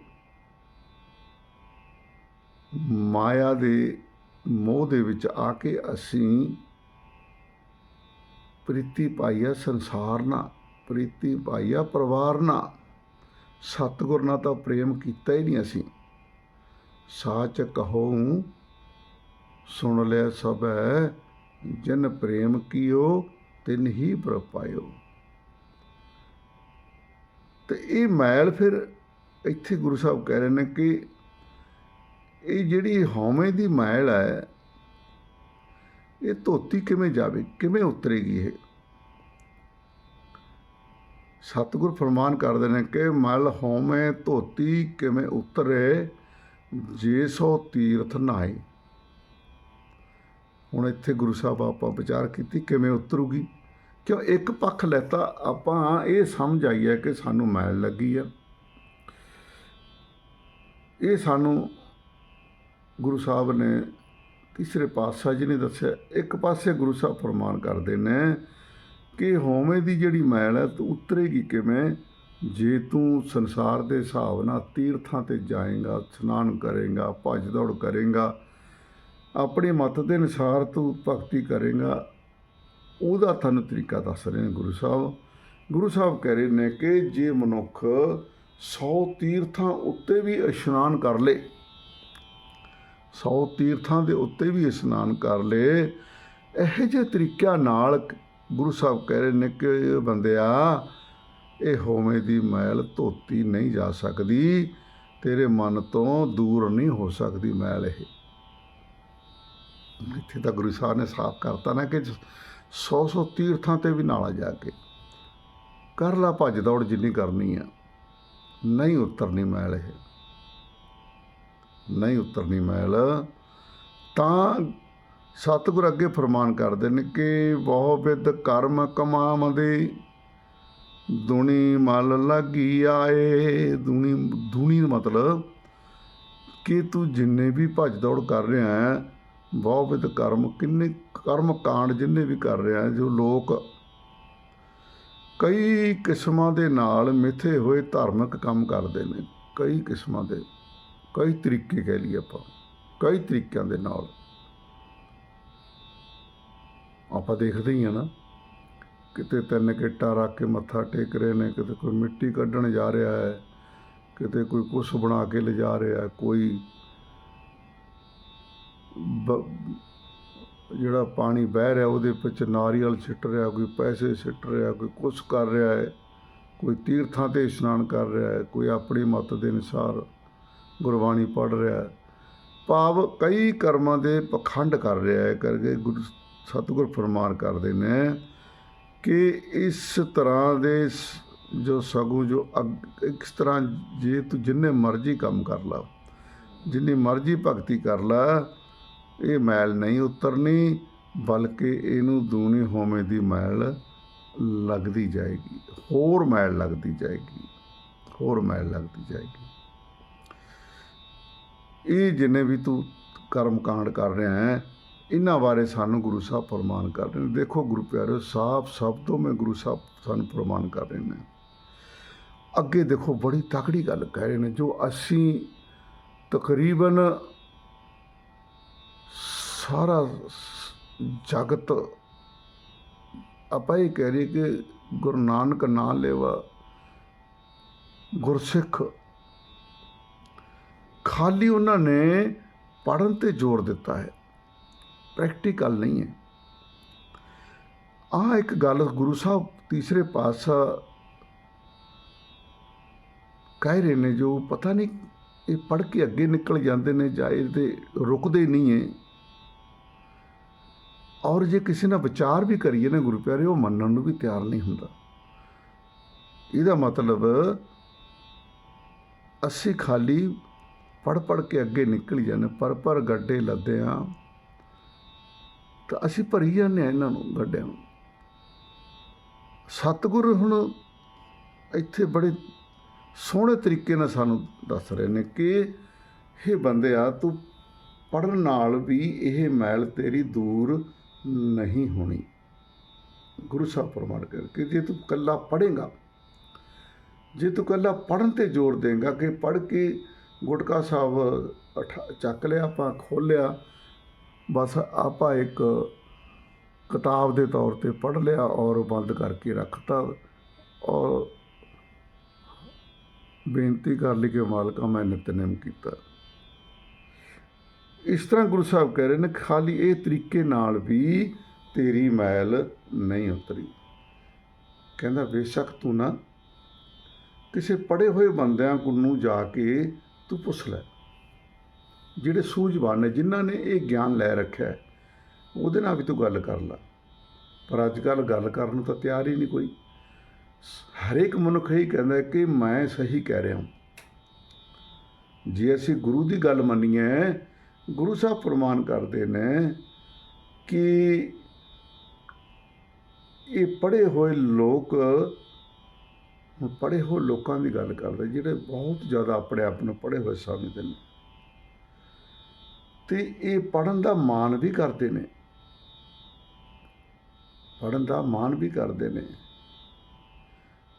ਮਾਇਆ ਦੇ ਮੋਹ ਦੇ ਵਿੱਚ ਆ ਕੇ ਅਸੀਂ ਪ੍ਰੀਤੀ ਪਾਈਆ ਸੰਸਾਰ ਨਾਲ ਪ੍ਰੀਤੀ ਪਾਈਆ ਪਰਿਵਾਰ ਨਾਲ ਸਤਿਗੁਰ ਨਾਲ ਤਾਂ ਪ੍ਰੇਮ ਕੀਤਾ ਹੀ ਨਹੀਂ ਅਸੀਂ। ਸਾਚ ਕਹੋ, ਸੁਣ ਲਿਆ ਸਭੈ, ਜਿਨ ਪ੍ਰੇਮ ਕੀਓ ਤਿਨ ਹੀ ਪ੍ਰਭ ਪਾਇਓ। ਤੇ ਇਹ ਮੈਲ ਫਿਰ ਇੱਥੇ ਗੁਰੂ ਸਾਹਿਬ ਕਹਿ ਰਹੇ ਨੇ ਕਿ ਇਹ ਜਿਹੜੀ ਹਉਮੈ ਦੀ ਮੈਲ ਹੈ, ਇਹ ਧੋਤੀ ਕਿਵੇਂ ਜਾਵੇ, ਕਿਵੇਂ ਉਤਰੇਗੀ ਇਹ? ਸਤਿਗੁਰ ਫਰਮਾਨ ਕਰਦੇ ਨੇ ਕਿ ਮਲ ਹਉਮੈ ਧੋਤੀ ਕਿਵੇਂ ਉਤਰੇ ਜੇ ਸੋ ਤੀਰਥ ਨਹਾਏ ਹੁਣ ਇੱਥੇ ਗੁਰੂ ਸਾਹਿਬ ਆਪਾਂ ਵਿਚਾਰ ਕੀਤੀ, ਕਿਵੇਂ ਉਤਰੂਗੀ? ਕਿਉਂ ਇੱਕ ਪੱਖ ਲੈਤਾ, ਆਪਾਂ ਇਹ ਸਮਝ ਆਈ ਹੈ ਕਿ ਸਾਨੂੰ ਮੈਲ ਲੱਗੀ ਆ। ਇਹ ਸਾਨੂੰ ਗੁਰੂ ਸਾਹਿਬ ਨੇ ਤੀਸਰੇ ਪਾਤਸ਼ਾਹ ਜੀ ਨੇ ਦੱਸਿਆ, ਇੱਕ ਪਾਸੇ ਗੁਰੂ ਸਾਹਿਬ ਫਰਮਾਨ ਕਰਦੇ ਨੇ ਕਿ ਹਉਮੈ ਦੀ ਜਿਹੜੀ ਮੈਲ ਹੈ, ਤੂੰ ਉਤਰੇਗੀ ਕਿਵੇਂ? ਜੇ ਤੂੰ ਸੰਸਾਰ ਦੇ ਹਿਸਾਬ ਨਾਲ ਤੀਰਥਾਂ ਤੇ ਜਾਏਗਾ, ਇਸ਼ਨਾਨ ਕਰੇਗਾ, ਭੱਜ ਦੌੜ ਕਰੇਗਾ, ਆਪਣੇ ਮਤ ਦੇ ਅਨੁਸਾਰ ਤੂੰ ਭਗਤੀ ਕਰੇਗਾ, ਉਹਦਾ ਤੁਹਾਨੂੰ ਤਰੀਕਾ ਦੱਸ ਰਹੇ ਨੇ ਗੁਰੂ ਸਾਹਿਬ। ਗੁਰੂ ਸਾਹਿਬ ਕਹਿ ਰਹੇ ਨੇ ਕਿ ਜੇ ਮਨੁੱਖ 100 ਤੀਰਥਾਂ ਉੱਤੇ ਵੀ ਇਸ਼ਨਾਨ ਕਰ ਲੇ 100 ਤੀਰਥਾਂ ਦੇ ਉੱਤੇ ਵੀ ਇਸ਼ਨਾਨ ਕਰ ਲੇ, ਇਹੋ ਜਿਹੇ ਤਰੀਕਿਆਂ ਨਾਲ ਗੁਰੂ ਸਾਹਿਬ ਕਹਿ ਰਹੇ ਨੇ ਕਿ ਇਹ ਬੰਦਿਆ ਇਹ ਹੋਵੇਂ ਦੀ ਮੈਲ ਧੋਤੀ ਨਹੀਂ ਜਾ ਸਕਦੀ, ਤੇਰੇ ਮਨ ਤੋਂ ਦੂਰ ਨਹੀਂ ਹੋ ਸਕਦੀ ਮੈਲ ਇਹ। ਇੱਥੇ ਤਾਂ ਗੁਰੂ ਸਾਹਿਬ ਨੇ ਸਾਫ਼ ਕਰਤਾ ਨਾ ਕਿ 100 100 ਤੀਰਥਾਂ ਤੇ ਵੀ ਨਾਲਾ ਜਾ ਕੇ ਕਰ ਲਾ ਭੱਜ ਦੌੜ ਜਿੰਨੀ ਕਰਨੀ ਆ। ਨਹੀਂ ਉਤਰਨੀ ਮੈਲ ਇਹ। ਨਹੀਂ ਉਤਰਨੀ ਮੈਲ। ਤਾਂ ਸਤਿਗੁਰ ਅੱਗੇ ਫਰਮਾਨ ਕਰਦੇ ਨੇ ਕਿ ਬਹੁ ਵਿਦ ਕਰਮ ਕਮਾਮ ਕਮਾਮਦੇ ਦੁਨੀ ਮਲ ਲੱਗੀ ਆਏ। ਦੁਨੀ ਦੁਨੀ ਮਤਲਬ ਕਿ ਤੂੰ ਜਿੰਨੇ ਵੀ ਭੱਜ ਦੌੜ ਕਰ ਰਿਹਾ ਹੈ ਬਹੁ ਵਿਦ ਕਰਮ ਕਿੰਨੇ, ਕਰਮ ਕਾਂਡ ਜਿੰਨੇ ਵੀ ਕਰ ਰਿਹਾ ਹੈ, ਜੋ ਲੋਕ ਕਈ ਕਿਸਮਾਂ ਦੇ ਨਾਲ ਮਿੱਥੇ ਹੋਏ ਧਾਰਮਿਕ ਕੰਮ ਕਰਦੇ ਨੇ। ਕਈ ਕਿਸਮਾਂ ਦੇ, ਕਈ ਤਰੀਕੇ ਕਹਿ ਲਈਏ ਆਪਾਂ, ਕਈ ਤਰੀਕਿਆਂ ਦੇ ਨਾਲ। ਆਪਾਂ ਦੇਖਦੇ ਹੀ ਆ ਨਾ। ਕਿਤੇ ਤਿੰਨ ਕਿੱਟਾਂ ਰੱਖ ਕੇ ਮੱਥਾ ਟੇਕ ਰਹੇ ਨੇ, ਕਿਤੇ ਕੋਈ ਮਿੱਟੀ ਕੱਢਣ ਜਾ ਰਿਹਾ ਹੈ, ਕਿਤੇ ਕੋਈ ਕੁਛ ਬਣਾ ਕੇ ਲਿਜਾ ਰਿਹਾ ਕੋਈ ਬ- ਜਿਹੜਾ ਪਾਣੀ ਵਹਿ ਰਿਹਾ ਉਹਦੇ ਵਿੱਚ ਨਾਰੀਅਲ ਛਿੱਟ ਰਿਹਾ, ਕੋਈ ਪੈਸੇ ਛਿੱਟ ਰਿਹਾ, ਕੋਈ ਕੁਛ ਕਰ ਰਿਹਾ ਹੈ, ਕੋਈ ਤੀਰਥਾਂ ਤੇ ਇਸ਼ਨਾਨ ਕਰ ਰਿਹਾ ਹੈ, ਕੋਈ ਆਪਣੀ ਮਤ ਦੇ ਅਨੁਸਾਰ ਗੁਰਬਾਣੀ ਪੜ੍ਹ ਰਿਹਾ ਹੈ। ਭਾਵ ਕਈ ਕਰਮਾਂ ਦੇ ਪਖੰਡ ਕਰ ਰਿਹਾ ਹੈ, ਕਰਕੇ ਗੁਰੂ, ਸਤਿਗੁਰ ਫਰਮਾਨ ਕਰਦੇ ਨੇ ਕਿ ਇਸ ਤਰ੍ਹਾਂ ਦੇ ਸ- ਜੋ ਸਗੂ ਜੋ ਅਗ- ਇਸ ਤਰ੍ਹਾਂ ਜੇ ਤੂੰ ਜਿੰਨੇ ਮਰਜ਼ੀ ਕੰਮ ਕਰ ਲਾ, ਜਿੰਨੀ ਮਰਜ਼ੀ ਭਗਤੀ ਕਰ ਲਾ, ਇਹ ਮੈਲ ਨਹੀਂ ਉਤਰਨੀ, ਬਲਕਿ ਇਹਨੂੰ ਦੂਣੀ ਹੋਵੇਂ ਦੀ ਮੈਲ ਲੱਗਦੀ ਜਾਏਗੀ, ਹੋਰ ਮੈਲ ਲੱਗਦੀ ਜਾਏਗੀ, ਹੋਰ ਮੈਲ ਲੱਗਦੀ ਜਾਏਗੀ। ਇਹ ਜਿੰਨੇ ਵੀ ਤੂੰ ਕਰਮ ਕਾਂਡ ਕਰ ਰਿਹਾ ਹੈ ਇਹਨਾਂ ਬਾਰੇ ਸਾਨੂੰ ਗੁਰੂ ਸਾਹਿਬ ਫਰਮਾਨ ਕਰ ਰਹੇ ਨੇ। ਦੇਖੋ ਗੁਰੂ ਪਿਆਰਿਓ, ਸਾਫ਼ ਸ਼ਬਦੋਂ ਮੈਂ ਗੁਰੂ ਸਾਹਿਬ ਸਾਨੂੰ ਫਰਮਾਨ ਕਰ ਰਹੇ ਨੇ। ਅੱਗੇ ਦੇਖੋ ਬੜੀ ਤਕੜੀ ਗੱਲ ਕਹਿ ਰਹੇ ਨੇ, ਜੋ ਅਸੀਂ ਤਕਰੀਬਨ ਸਾਰਾ ਜਗਤ ਆਪਾਂ ਇਹ ਕਹਿ ਰਹੇ ਕਿ ਗੁਰੂ ਨਾਨਕ ਨਾਂ ਲੈਵਾ, ਗੁਰਸਿੱਖ, ਖਾਲੀ ਉਹਨਾਂ ਨੇ ਪੜਨ ਤੇ ਜ਼ੋਰ ਦਿੱਤਾ ਹੈ। ਪ੍ਰੈਕਟੀਕਲ ਨਹੀਂ ਹੈ। ਆਹ ਇੱਕ ਗੱਲ ਗੁਰੂ ਸਾਹਿਬ ਤੀਸਰੇ ਪਾਤਸ਼ਾਹ ਕਹਿ ਰਹੇ ਨੇ ਜੋ ਪਤਾ ਨਹੀਂ ਇਹ ਪੜ ਕੇ ਅੱਗੇ ਨਿਕਲ ਜਾਂਦੇ ਨੇ ਜਾਂ ਇਹ ਰੁਕਦੇ ਨਹੀਂ ਹੈ। ਔਰ ਜੇ ਕਿਸੇ ਨਾਲ ਵਿਚਾਰ ਵੀ ਕਰੀਏ ਨਾ ਗੁਰੂ ਪਿਆਰੇ, ਉਹ ਮੰਨਣ ਨੂੰ ਵੀ ਤਿਆਰ ਨਹੀਂ ਹੁੰਦਾ। ਇਹਦਾ ਮਤਲਬ ਅਸੀਂ ਖਾਲੀ ਪੜ ਪੜ ਕੇ ਅੱਗੇ ਨਿਕਲ ਜਾਂਦੇ ਪਰ ਪਰ ਗੱਡੇ ਲੱਦੇ ਆ ਤਾਂ ਅਸੀਂ ਭਰੀ ਜਾਂਦੇ ਆ ਇਹਨਾਂ ਨੂੰ, ਗੱਡਿਆਂ ਨੂੰ। ਸਤਿਗੁਰ ਹੁਣ ਇੱਥੇ ਬੜੇ ਸੋਹਣੇ ਤਰੀਕੇ ਨਾਲ ਸਾਨੂੰ ਦੱਸ ਰਹੇ ਨੇ ਕਿ ਇਹ ਬੰਦਿਆ ਤੂੰ ਪੜਨ ਨਾਲ ਵੀ ਇਹ ਮੈਲ ਤੇਰੀ ਦੂਰ ਨਹੀਂ ਹੋਣੀ। ਗੁਰੂ ਸਾਹਿਬ ਫਰਮਾਨ ਕਰ ਜੇ ਤੂੰ ਕੱਲਾ ਪੜੇਗਾ ਜੇ ਤੂੰ ਕੱਲਾ ਪੜਨ ਤੇ ਜ਼ੋਰ ਦੇਂਗਾ ਕਿ ਪੜ ਕੇ ਗੁਟਕਾ ਸਾਹਿਬ ਉਠਾ- ਚੱਕ ਲਿਆ ਆਪਾਂ ਖੋਲਿਆ ਬਸ ਆਪਾਂ ਇੱਕ ਕਿਤਾਬ ਦੇ ਤੌਰ ਤੇ ਪੜ੍ਹ ਲਿਆ ਔਰ ਬੰਦ ਕਰਕੇ ਰੱਖਤਾ ਔਰ ਬੇਨਤੀ ਕਰ ਲਈ ਕਿ ਮਾਲਕਾ ਮੈਂ ਨਿਤਨੇਮ ਕੀਤਾ। ਇਸ ਤਰ੍ਹਾਂ ਗੁਰੂ ਸਾਹਿਬ ਕਹਿ ਰਹੇ ਨੇ, ਖਾਲੀ ਇਹ ਤਰੀਕੇ ਨਾਲ ਵੀ ਤੇਰੀ ਮੈਲ ਨਹੀਂ ਉਤਰੀ। ਕਹਿੰਦਾ, ਬੇਸ਼ੱਕ ਤੂੰ ਨਾ ਕਿਸੇ ਪੜੇ ਹੋਏ ਬੰਦਿਆਂ ਕੋਲ ਨੂੰ ਜਾ ਕੇ ਤੂੰ ਪੁੱਛ ਲੈ। ਜਿਹੜੇ ਸੂਝਵਾਨ ਨੇ ਜਿਨ੍ਹਾਂ ਨੇ ਇਹ ਗਿਆਨ ਲੈ ਰੱਖਿਆ ਹੈ, ਉਹਦੇ ਨਾਲ ਵੀ ਤੂੰ ਗੱਲ ਕਰ ਲੈ। ਪਰ ਅੱਜ ਕੱਲ ਗੱਲ ਕਰਨ ਨੂੰ ਤਾਂ ਤਿਆਰ ਹੀ ਨਹੀਂ ਕੋਈ। ਹਰੇਕ ਮਨੁੱਖ ਇਹ ਕਹਿੰਦਾ ਕਿ ਮੈਂ ਸਹੀ ਕਹਿ ਰਿਹਾ ਹਾਂ। ਜੇ ਅਸੀਂ ਗੁਰੂ ਦੀ ਗੱਲ ਮੰਨੀਏ ਗੁਰੂ ਸਾਹਿਬ ਪ੍ਰਮਾਣ ਕਰਦੇ ਨੇ ਕਿ ਇਹ ਪੜ੍ਹੇ ਹੋਏ ਲੋਕ ਹੁਣ ਪੜੇ ਹੋਏ ਲੋਕਾਂ ਦੀ ਗੱਲ ਕਰਦੇ ਜਿਹੜੇ ਬਹੁਤ ਜ਼ਿਆਦਾ ਆਪਣੇ ਆਪ ਨੂੰ ਪੜ੍ਹੇ ਹੋਏ ਸਮਝਦੇ ਨੇ। ਤੇ ਇਹ ਪੜਨ ਦਾ ਮਾਣ ਵੀ ਕਰਦੇ ਨੇ। ਪੜਨ ਦਾ ਮਾਣ ਵੀ ਕਰਦੇ ਨੇ।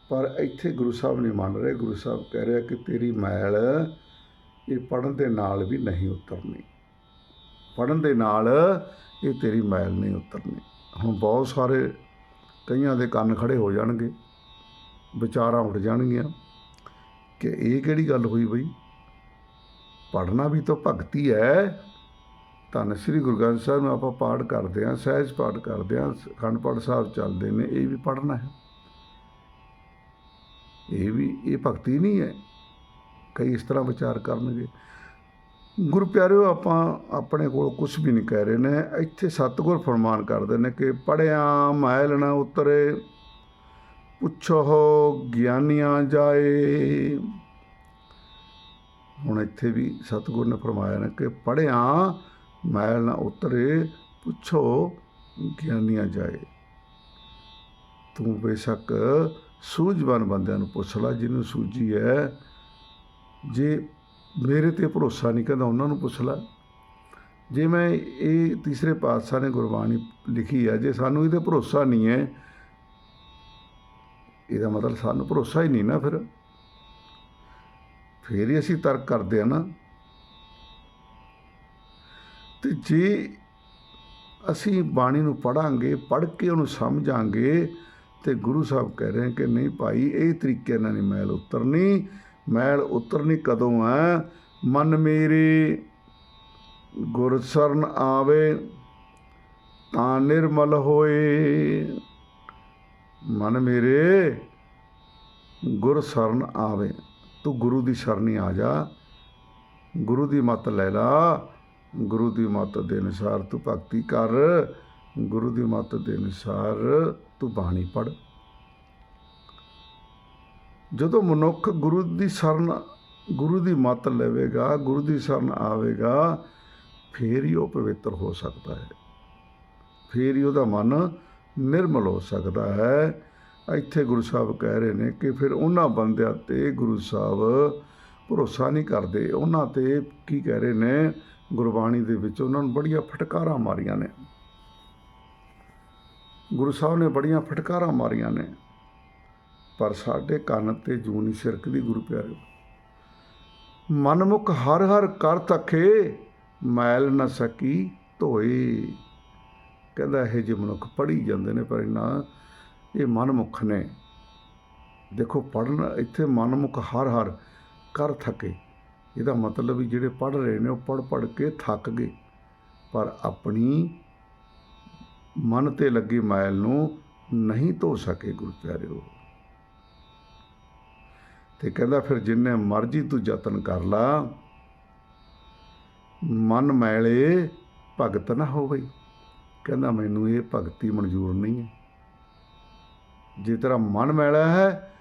ਪਰ ਇੱਥੇ ਗੁਰੂ ਸਾਹਿਬ ਨਹੀਂ ਮੰਨ ਰਹੇ। ਗੁਰੂ ਸਾਹਿਬ ਕਹਿ ਰਿਹਾ ਕਿ ਤੇਰੀ ਮੈਲ ਇਹ ਪੜਨ ਦੇ ਨਾਲ ਵੀ ਨਹੀਂ ਉਤਰਨੀ। ਪੜਨ ਦੇ ਨਾਲ ਇਹ ਤੇਰੀ ਮੈਲ ਨਹੀਂ ਉਤਰਨੀ। ਹੁਣ ਬਹੁਤ ਸਾਰੇ ਕਈਆਂ ਦੇ ਕੰਨ ਖੜੇ ਹੋ ਜਾਣਗੇ। ਵਿਚਾਰਾਂ ਉੱਠ ਜਾਣਗੀਆਂ ਕਿ ਇਹ ਕਿਹੜੀ ਗੱਲ ਹੋਈ ਬਈ? ਪੜਨਾ ਵੀ ਤਾਂ ਭਗਤੀ ਹੈ। ਧੰਨ ਸ੍ਰੀ ਗੁਰੂ ਗ੍ਰੰਥ ਸਾਹਿਬ ਨੂੰ ਆਪਾਂ ਪਾਠ ਕਰਦੇ ਹਾਂ, ਸਹਿਜ ਪਾਠ ਕਰਦੇ ਹਾਂ, ਅਖੰਡ ਪਾਠ ਸਾਹਿਬ ਚੱਲਦੇ ਨੇ, ਇਹ ਵੀ ਪੜ੍ਹਨਾ ਹੈ। ਇਹ ਵੀ, ਇਹ ਭਗਤੀ ਨਹੀਂ ਹੈ। ਕਈ ਇਸ ਤਰ੍ਹਾਂ ਵਿਚਾਰ ਕਰਨਗੇ। ਗੁਰੂ ਪਿਆਰਿਓ, ਆਪਾਂ ਆਪਣੇ ਕੋਲ ਕੁਝ ਵੀ ਨਹੀਂ ਕਹਿ ਰਹੇ ਨੇ। ਇੱਥੇ ਸਤਿਗੁਰ ਫਰਮਾਨ ਕਰਦੇ ਨੇ ਕਿ ਪੜਿਆ ਮੈਲ ਨਾ ਉਤਰੇ, ਪੁੱਛੋ ਗਿਆਨੀਆਂ ਜਾਏ। ਹੁਣ ਇੱਥੇ ਵੀ ਸਤਿਗੁਰ ਨੇ ਫਰਮਾਇਆ ਨਾ ਕਿ ਪੜਿਆ ਮੈਲ ਨਾ ਉਤਰੇ, ਪੁੱਛੋ ਗਿਆਨੀਆਂ ਜਾਏ। ਤੂੰ ਬੇਸ਼ੱਕ ਸੂਝਵਾਨ ਬੰਦਿਆਂ ਨੂੰ ਪੁੱਛ ਲੈ, ਜਿਹਨੂੰ ਸੂਝੀ ਹੈ। ਜੇ ਮੇਰੇ ਤੇ ਭਰੋਸਾ ਨਹੀਂ ਕਹਿੰਦਾ ਉਹਨਾਂ ਨੂੰ ਪੁੱਛ ਲੈ। ਜੇ ਮੈਂ ਇਹ ਤੀਸਰੇ ਪਾਤਸ਼ਾਹ ਨੇ ਗੁਰਬਾਣੀ ਲਿਖੀ ਹੈ ਜੇ ਸਾਨੂੰ ਇਹਦੇ ਭਰੋਸਾ ਨਹੀਂ ਹੈ, ਇਹਦਾ ਮਤਲਬ ਸਾਨੂੰ ਭਰੋਸਾ ਹੀ ਨਹੀਂ ਨਾ ਫਿਰ। ਫੇਰ ਹੀ ਅਸੀਂ ਤਰਕ ਕਰਦੇ ਆ ਨਾ। ਤੇ ਜੇ ਅਸੀਂ ਬਾਣੀ ਨੂੰ ਪੜਾਂਗੇ ਪੜ੍ਹ ਕੇ ਉਹਨੂੰ ਸਮਝਾਂਗੇ, ਤੇ ਗੁਰੂ ਸਾਹਿਬ ਕਹਿ ਰਹੇ ਕਿ ਨਹੀਂ ਭਾਈ, ਇਹ ਤਰੀਕੇ ਨਾਲ ਨਹੀਂ ਮੈਲ ਉਤਰਨੀ ਮੈਲ ਉਤਰਨੀ ਕਦੋਂ ਹੈ ਮਨ ਮੇਰੇ ਗੁਰ ਸਰਨ ਆਵੇ, ਤਾਂ ਨਿਰਮਲ ਹੋਏ। ਮਨ ਮੇਰੇ ਗੁਰ ਸਰਨ ਆਵੇ, ਤੂੰ ਗੁਰੂ ਦੀ ਸ਼ਰਨੀ ਆ ਜਾ, ਗੁਰੂ ਦੀ ਮੱਤ ਲੈ ਲਾ। ਗੁਰੂ ਦੀ ਮੱਤ ਦੇ ਅਨੁਸਾਰ ਤੂੰ ਭਗਤੀ ਕਰ, ਗੁਰੂ ਦੀ ਮੱਤ ਦੇ ਅਨੁਸਾਰ ਤੂੰ ਬਾਣੀ ਪੜ ਜਦੋਂ ਮਨੁੱਖ ਗੁਰੂ ਦੀ ਸ਼ਰਨ, ਗੁਰੂ ਦੀ ਮੱਤ ਲਵੇਗਾ, ਗੁਰੂ ਦੀ ਸ਼ਰਨ ਆਵੇਗਾ, ਫੇਰ ਹੀ ਉਹ ਪਵਿੱਤਰ ਹੋ ਸਕਦਾ ਹੈ। ਫੇਰ ਹੀ ਉਹਦਾ ਮਨ ਨਿਰਮਲ ਹੋ ਸਕਦਾ ਹੈ। ਇੱਥੇ ਗੁਰੂ ਸਾਹਿਬ ਕਹਿ ਰਹੇ ਨੇ ਕਿ ਫਿਰ ਉਹਨਾਂ ਬੰਦਿਆਂ ਤੇ ਗੁਰੂ ਸਾਹਿਬ ਭਰੋਸਾ ਨਹੀਂ ਕਰਦੇ। ਉਹਨਾਂ ਤੇ ਕੀ ਕਹਿ ਰਹੇ ਨੇ? ਗੁਰਬਾਣੀ ਦੇ ਵਿੱਚ ਉਹਨਾਂ ਨੂੰ ਬੜੀਆਂ ਫਟਕਾਰਾਂ ਮਾਰੀਆਂ ਨੇ। ਗੁਰੂ ਸਾਹਿਬ ਨੇ ਬੜੀਆਂ ਫਟਕਾਰਾਂ ਮਾਰੀਆਂ ਨੇ। ਪਰ ਸਾਡੇ ਕੰਨ ਤੇ ਜੂ ਨਹੀਂ ਸਿਰਕਦੀ ਗੁਰੂ ਪਿਆਰਿਓ। ਮਨਮੁਖ ਹਰ ਹਰ ਕਰ ਤਖੇ, ਮੈਲ ਨਾ ਸਕੀ ਧੋਏ। ਕਹਿੰਦਾ ਇਹ ਜਿਹੇ ਮਨੁੱਖ ਪੜੀ ਜਾਂਦੇ ਨੇ ਪਰ ਨਾ ਇਹ ਮਨਮੁਖ ਨੇ। ਦੇਖੋ ਪੜਨ ਇੱਥੇ ਮਨਮੁਖ ਹਰ ਹਰ ਕਰ ਥਕੇ। ਇਹਦਾ ਮਤਲਬ ਵੀ ਜਿਹੜੇ ਪੜ ਰਹੇ ਨੇ ਉਹ ਪੜ ਪੜ ਕੇ ਥੱਕ ਗਏ। ਪਰ ਆਪਣੀ ਮਨ ਤੇ ਲੱਗੀ ਮਾਇਲ ਨੂੰ ਨਹੀਂ ਧੋ ਸਕੇ ਗੁਰੂ ਪਿਆਰਿਓ ਤੇ ਕਹਿੰਦਾ ਫਿਰ ਜਿੰਨੇ ਮਰਜ਼ੀ ਤੂੰ ਯਤਨ ਕਰ ਲਾ, ਮਨ ਮੈਲੇ ਭਗਤ ਨਾ ਹੋਵੇ। ਕਹਿੰਦਾ ਮੈਨੂੰ ਇਹ ਭਗਤੀ ਮਨਜ਼ੂਰ ਨਹੀਂ ਹੈ। ਜੇ ਤੇਰਾ ਮਨ ਮੈਲਾ ਹੈ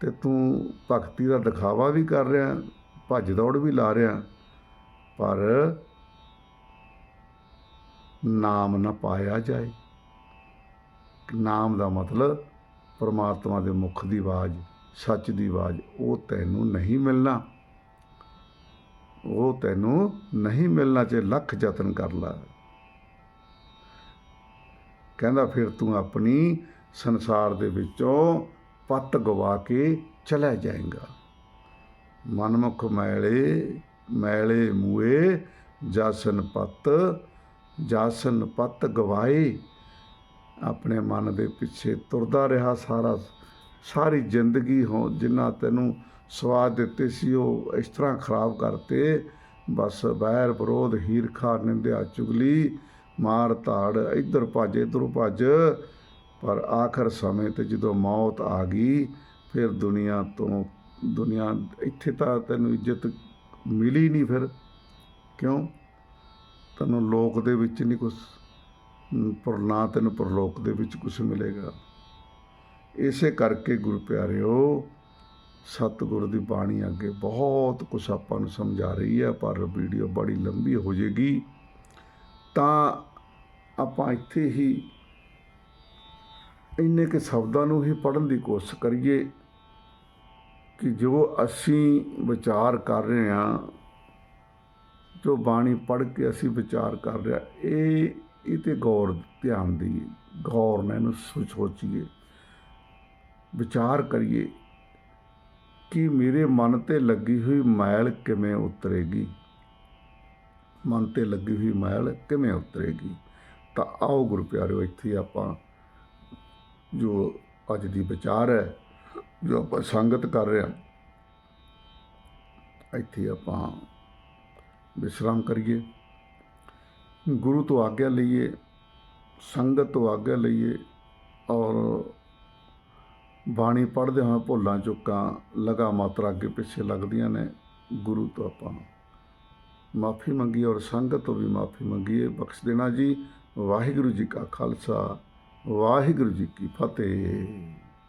ਤੇ ਤੂੰ ਭਗਤੀ ਦਾ ਦਿਖਾਵਾ ਵੀ ਕਰ ਰਿਹਾ ਭੱਜ ਦੌੜ ਵੀ ਲਾ ਰਿਹਾ, ਪਰ ਨਾਮ ਨਾ ਪਾਇਆ ਜਾਏ। ਨਾਮ ਦਾ ਮਤਲਬ ਪਰਮਾਤਮਾ ਦੇ ਮੁਖ ਦੀ ਆਵਾਜ਼, ਸੱਚ ਦੀ ਆਵਾਜ਼, ਉਹ ਤੈਨੂੰ ਨਹੀਂ ਮਿਲਣਾ। ਉਹ ਤੈਨੂੰ ਨਹੀਂ ਮਿਲਣਾ ਚਾਹੇ ਲੱਖ ਯਤਨ ਕਰ ਲਾ। ਕਹਿੰਦਾ ਫਿਰ ਤੂੰ ਆਪਣੀ ਸੰਸਾਰ ਦੇ ਵਿੱਚੋਂ ਪੱਤ ਗਵਾ ਕੇ ਚਲਾ ਜਾਏਗਾ। ਮਨਮੁਖ ਮੈਲੇ ਮੈਲੇ ਮੂਏ, ਜਾਸਨ ਪਤ ਜਾਸਨ ਪਤ ਗਵਾਏ। ਆਪਣੇ ਮਨ ਦੇ ਪਿੱਛੇ ਤੁਰਦਾ ਰਿਹਾ ਸਾਰਾ, ਸਾਰੀ ਜ਼ਿੰਦਗੀ ਹੋ, ਜਿੰਨਾ ਤੈਨੂੰ ਸਵਾਦ ਦਿੱਤੇ ਸੀ, ਉਹ ਇਸ ਤਰ੍ਹਾਂ ਖਰਾਬ ਕਰਤੇ। ਬਸ ਬੈਰ ਵਿਰੋਧ, ਹੀਰਖਾ, ਨਿੰਦਿਆ, ਚੁਗਲੀ, ਮਾਰ ਧਾੜ, ਇੱਧਰ ਭੱਜ, ਇੱਧਰੋਂ ਭੱਜ। ਪਰ ਆਖਰ ਸਮੇਂ ਤੇ ਜਦੋਂ ਮੌਤ ਆ ਗਈ, ਫਿਰ ਦੁਨੀਆ ਤੋਂ ਦੁਨੀਆ, ਇੱਥੇ ਤਾਂ ਤੈਨੂੰ ਇੱਜ਼ਤ ਮਿਲੀ ਨਹੀਂ ਫਿਰ। ਕਿਉਂ? ਤੈਨੂੰ ਲੋਕ ਦੇ ਵਿੱਚ ਨਹੀਂ ਕੁਛ, ਪਰ ਨਾ ਤੈਨੂੰ ਪਰਲੋਕ ਦੇ ਵਿੱਚ ਕੁਝ ਮਿਲੇਗਾ। ਇਸੇ ਕਰਕੇ ਗੁਰੂ ਪਿਆਰਿਓ, ਸਤਿਗੁਰ ਦੀ ਬਾਣੀ ਅੱਗੇ ਬਹੁਤ ਕੁਝ ਆਪਾਂ ਨੂੰ ਸਮਝਾ ਰਹੀ ਹੈ, ਪਰ ਵੀਡੀਓ ਬੜੀ ਲੰਬੀ ਹੋ ਜੇਗੀ ਤਾਂ ਆਪਾਂ ਇੱਥੇ ਹੀ ਇੰਨੇ ਕਿ ਸ਼ਬਦਾਂ ਨੂੰ ਹੀ ਪੜ੍ਹਨ ਦੀ ਕੋਸ਼ਿਸ਼ ਕਰੀਏ। ਕਿ ਜੋ ਅਸੀਂ ਵਿਚਾਰ ਕਰ ਰਹੇ ਹਾਂ, ਜੋ ਬਾਣੀ ਪੜ੍ਹ ਕੇ ਅਸੀਂ ਵਿਚਾਰ ਕਰ ਰਿਹਾ ਇਹ ਇਹ ਤੇ ਗੌਰ ਧਿਆਨ ਦੀ ਗੌਰ ਨਾਲ ਇਹਨੂੰ ਸੋਚੀਏ ਵਿਚਾਰ ਕਰੀਏ ਕਿ ਮੇਰੇ ਮਨ ਤੇ ਲੱਗੀ ਹੋਈ ਮੈਲ ਕਿਵੇਂ ਉਤਰੇਗੀ। ਮਨ ਤੇ ਲੱਗੀ ਹੋਈ ਮੈਲ ਕਿਵੇਂ ਉਤਰੇਗੀ। ਤਾਂ ਆਓ ਗੁਰੂ ਪਿਆਰਿਓ ਇੱਥੇ ਆਪਾਂ ਜੋ ਅੱਜ ਦੀ ਵਿਚਾਰ ਹੈ ਜੋ ਆਪਾਂ ਸੰਗਤ ਕਰ ਰਹੇ ਹਾਂ, ਇੱਥੇ ਆਪਾਂ ਵਿਸ਼ਰਾਮ ਕਰੀਏ। ਗੁਰੂ ਤੋਂ ਆਗਿਆ ਲਈਏ, ਸੰਗਤ ਤੋਂ ਆਗਿਆ ਲਈਏ ਔਰ ਬਾਣੀ ਪੜ੍ਹਦੇ ਹਾਂ ਭੁੱਲਾਂ ਚੁੱਕਾਂ ਲਗਾ ਮਾਤਰਾ ਅੱਗੇ ਪਿੱਛੇ ਲੱਗਦੀਆਂ ਨੇ, ਗੁਰੂ ਤੋਂ ਆਪਾਂ ਮਾਫੀ ਮੰਗੀ ਔਰ ਸੰਗਤ ਤੋਂ ਵੀ ਮਾਫੀ ਮੰਗੀਏ। ਬਖਸ਼ ਦੇਣਾ ਜੀ, ਵਾਹਿਗੁਰੂ ਜੀ ਕਾ ਖਾਲਸਾ, ਵਾਹਿਗੁਰੂ ਜੀ ਕੀ ਫਤਿਹ।